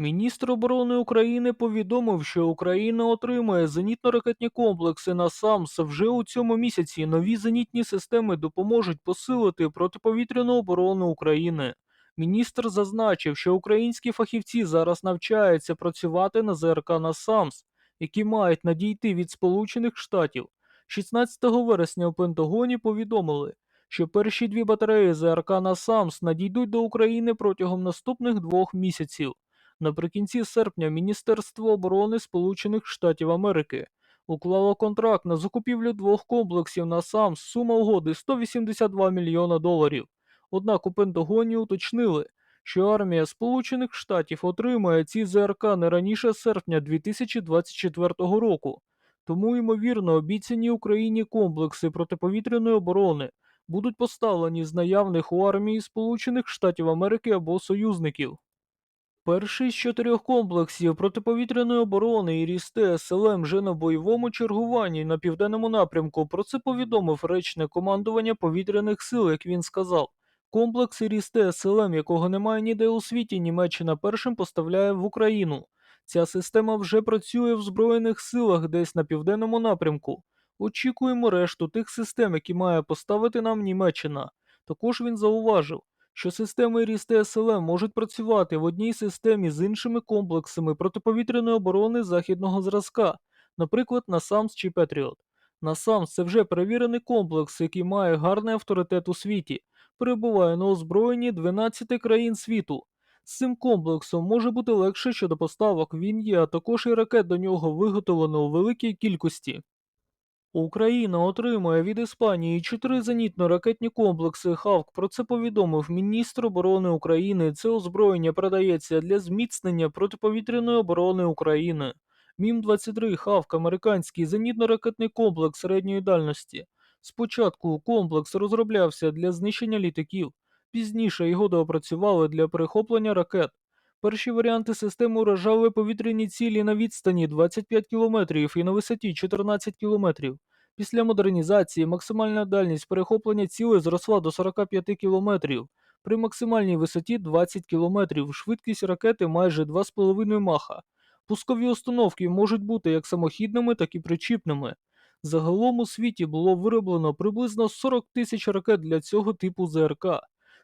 Міністр оборони України повідомив, що Україна отримає зенітно-ракетні комплекси на САМС вже у цьому місяці. Нові зенітні системи допоможуть посилити протиповітряну оборону України. Міністр зазначив, що українські фахівці зараз навчаються працювати на ЗРК на САМС, які мають надійти від Сполучених Штатів. 16 вересня у Пентагоні повідомили, що перші дві батареї ЗРК на САМС надійдуть до України протягом наступних двох місяців. Наприкінці серпня Міністерство оборони Сполучених Штатів Америки уклало контракт на закупівлю двох комплексів на САМ сума угоди 182 мільйона доларів. Однак у Пентагоні уточнили, що армія Сполучених Штатів отримає ці ЗРК не раніше серпня 2024 року. Тому, ймовірно, обіцяні Україні комплекси протиповітряної оборони будуть поставлені з наявних у армії Сполучених Штатів Америки або союзників. Перший з чотирьох комплексів протиповітряної оборони і рісте СЛМ вже на бойовому чергуванні на південному напрямку. Про це повідомив речник командування повітряних сил, як він сказав. Комплекс рісте СЛМ, якого немає ніде у світі, Німеччина першим поставляє в Україну. Ця система вже працює в Збройних силах десь на південному напрямку. Очікуємо решту тих систем, які має поставити нам Німеччина. Також він зауважив, що системи ріст СЛМ можуть працювати в одній системі з іншими комплексами протиповітряної оборони західного зразка, наприклад, NASAMS чи Patriot. NASAMS – це вже перевірений комплекс, який має гарний авторитет у світі, перебуває на озброєнні 12 країн світу. З цим комплексом може бути легше щодо поставок він є, а також і ракет до нього виготовлено у великій кількості. Україна отримує від Іспанії чотири зенітно-ракетні комплекси «Хавк». Про це повідомив міністр оборони України. Це озброєння передається для зміцнення протиповітряної оборони України. Мім-23 «Хавк» – американський зенітно-ракетний комплекс середньої дальності. Спочатку комплекс розроблявся для знищення літаків, пізніше його доопрацювали для перехоплення ракет. Перші варіанти системи уражали повітряні цілі на відстані 25 км і на висоті 14 км. Після модернізації максимальна дальність перехоплення цілей зросла до 45 км. При максимальній висоті 20 км, швидкість ракети майже 2,5 маха. Пускові установки можуть бути як самохідними, так і причіпними. Загалом у світі було вироблено приблизно 40 тисяч ракет для цього типу ЗРК.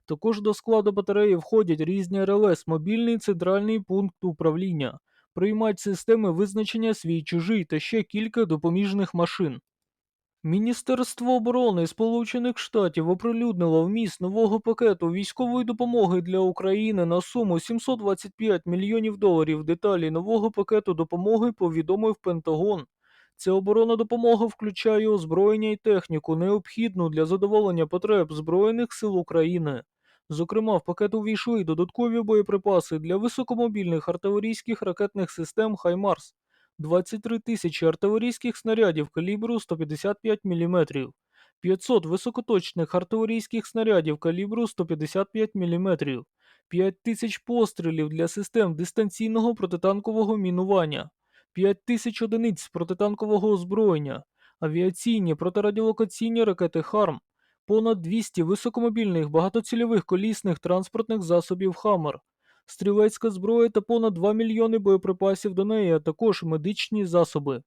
Також до складу батареї входять різні РЛС, мобільний центральний пункт управління, приймають системи визначення свій чужий та ще кілька допоміжних машин. Міністерство оборони Сполучених Штатів оприлюднило вміст нового пакету військової допомоги для України на суму 725 мільйонів доларів. Деталі нового пакету допомоги повідомив Пентагон. Ця оборонна допомога включає озброєння і техніку, необхідну для задоволення потреб Збройних сил України. Зокрема, в пакет увійшли додаткові боєприпаси для високомобільних артилерійських ракетних систем «Хаймарс», 23 тисячі артилерійських снарядів калібру 155 мм, 500 високоточних артилерійських снарядів калібру 155 мм, 5 тисяч пострілів для систем дистанційного протитанкового мінування, 5 тисяч одиниць протитанкового озброєння, авіаційні протирадіолокаційні ракети «Харм», понад 200 високомобільних багатоцільових колісних транспортних засобів «Хаммер», стрілецька зброя та понад 2 мільйони боєприпасів до неї, а також медичні засоби.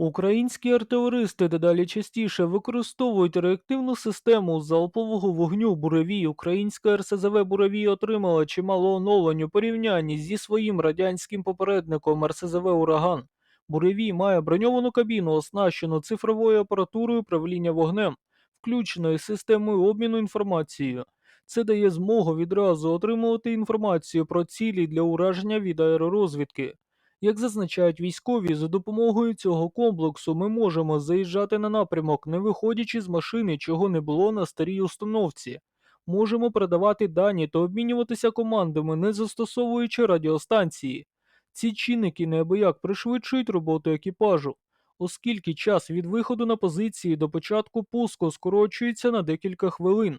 Українські артилеристи дедалі частіше використовують реактивну систему залпового вогню «Буревій». Українська РСЗВ «Буревій» отримала чимало оновлень у порівнянні зі своїм радянським попередником РСЗВ «Ураган». «Буревій» має броньовану кабіну, оснащену цифровою апаратурою управління вогнем, включеною системою обміну інформацією. Це дає змогу відразу отримувати інформацію про цілі для ураження від аеророзвідки. Як зазначають військові, за допомогою цього комплексу ми можемо заїжджати на напрямок, не виходячи з машини, чого не було на старій установці. Можемо передавати дані та обмінюватися командами, не застосовуючи радіостанції. Ці чинники неабияк пришвидшують роботу екіпажу, оскільки час від виходу на позиції до початку пуску скорочується на декілька хвилин.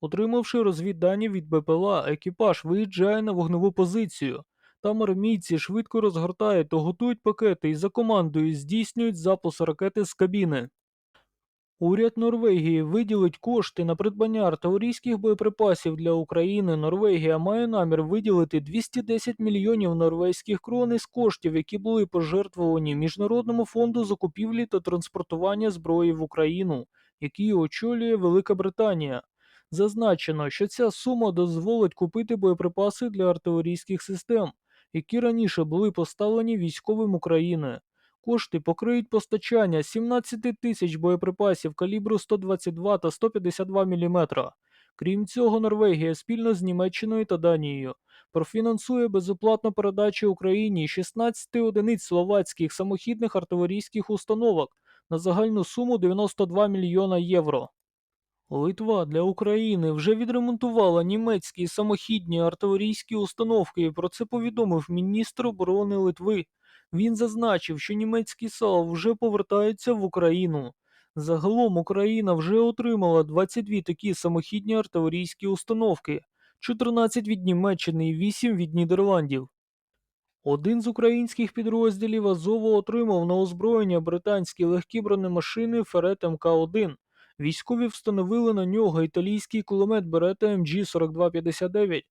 Отримавши розвіддані від БПЛА, екіпаж виїжджає на вогневу позицію. Там армійці швидко розгортають та готують пакети і за командою здійснюють запуск ракети з кабіни. Уряд Норвегії виділить кошти на придбання артилерійських боєприпасів для України. Норвегія має намір виділити 210 мільйонів норвезьких крон із коштів, які були пожертвовані Міжнародному фонду закупівлі та транспортування зброї в Україну, який очолює Велика Британія. Зазначено, що ця сума дозволить купити боєприпаси для артилерійських систем, які раніше були поставлені військовим України. Кошти покриють постачання 17 тисяч боєприпасів калібру 122 та 152 мм. Крім цього, Норвегія спільно з Німеччиною та Данією профінансує безоплатну передачу Україні 16 одиниць словацьких самохідних артилерійських установок на загальну суму 92 мільйона євро. Литва для України вже відремонтувала німецькі самохідні артилерійські установки. Про це повідомив міністр оборони Литви. Він зазначив, що німецькі САУ вже повертаються в Україну. Загалом Україна вже отримала 22 такі самохідні артилерійські установки, 14 від Німеччини і 8 від Нідерландів. Один з українських підрозділів Азову отримав на озброєння британські легкі бронемашини Ферет МК-1. Військові встановили на нього італійський кулемет Берета МГ-4259.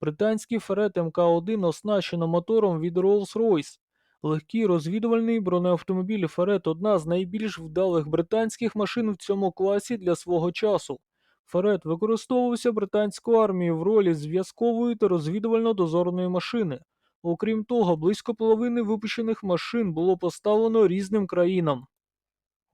Британський Ферет МК-1 оснащено мотором від Rolls-Royce. Легкий розвідувальний бронеавтомобіль Ферет одна з найбільш вдалих британських машин в цьому класі для свого часу. Ферет використовувався британською армією в ролі зв'язкової та розвідувально-дозорної машини. Окрім того, близько половини випущених машин було поставлено різним країнам.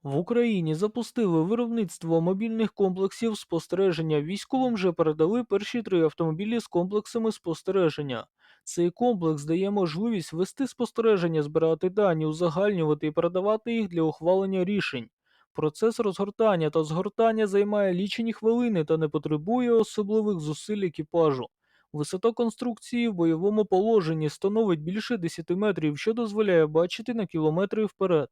В Україні запустили виробництво мобільних комплексів спостереження. Військовим же передали перші три автомобілі з комплексами спостереження. Цей комплекс дає можливість вести спостереження, збирати дані, узагальнювати і передавати їх для ухвалення рішень. Процес розгортання та згортання займає лічені хвилини та не потребує особливих зусиль екіпажу. Висота конструкції в бойовому положенні становить більше 10 метрів, що дозволяє бачити на кілометри вперед.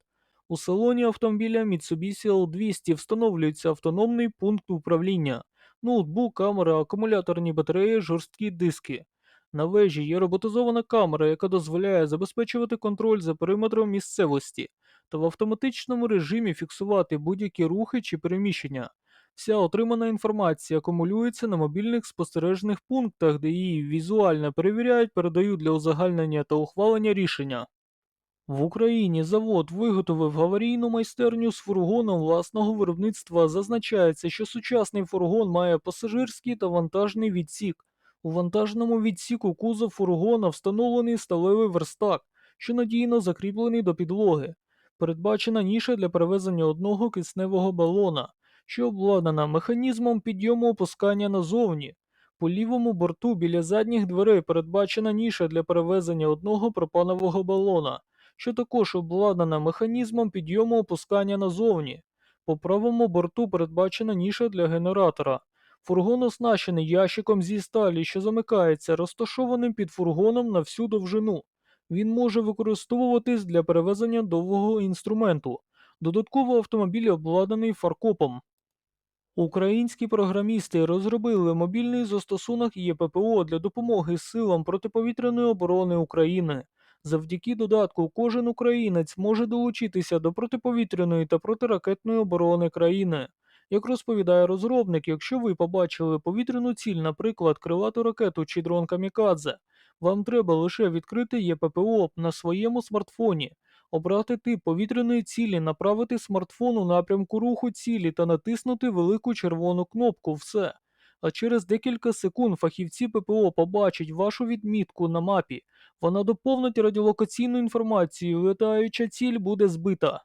У салоні автомобіля Mitsubishi L200 встановлюється автономний пункт управління, ноутбук, камера, акумуляторні батареї, жорсткі диски. На вежі є роботизована камера, яка дозволяє забезпечувати контроль за периметром місцевості та в автоматичному режимі фіксувати будь-які рухи чи переміщення. Вся отримана інформація акумулюється на мобільних спостережних пунктах, де її візуально перевіряють, передають для узагальнення та ухвалення рішення. В Україні завод виготовив аварійну майстерню з фургоном власного виробництва. Зазначається, що сучасний фургон має пасажирський та вантажний відсік. У вантажному відсіку кузов фургона встановлений сталевий верстак, що надійно закріплений до підлоги. Передбачена ніша для перевезення одного кисневого балона, що обладнана механізмом підйому опускання назовні. По лівому борту біля задніх дверей передбачена ніша для перевезення одного пропанового балона що також обладнана механізмом підйому опускання назовні. По правому борту передбачена ніша для генератора. Фургон оснащений ящиком зі сталі, що замикається, розташованим під фургоном на всю довжину. Він може використовуватись для перевезення довгого інструменту. Додатково автомобіль обладнаний фаркопом. Українські програмісти розробили мобільний застосунок ЄППО для допомоги силам протиповітряної оборони України. Завдяки додатку кожен українець може долучитися до протиповітряної та протиракетної оборони країни. Як розповідає розробник, якщо ви побачили повітряну ціль, наприклад, крилату ракету чи дрон камікадзе, вам треба лише відкрити ЄППО на своєму смартфоні, обрати тип повітряної цілі, направити смартфон у напрямку руху цілі та натиснути велику червону кнопку Все. А через декілька секунд фахівці ППО побачать вашу відмітку на мапі. Вона доповнить радіолокаційну інформацію, летаюча ціль буде збита.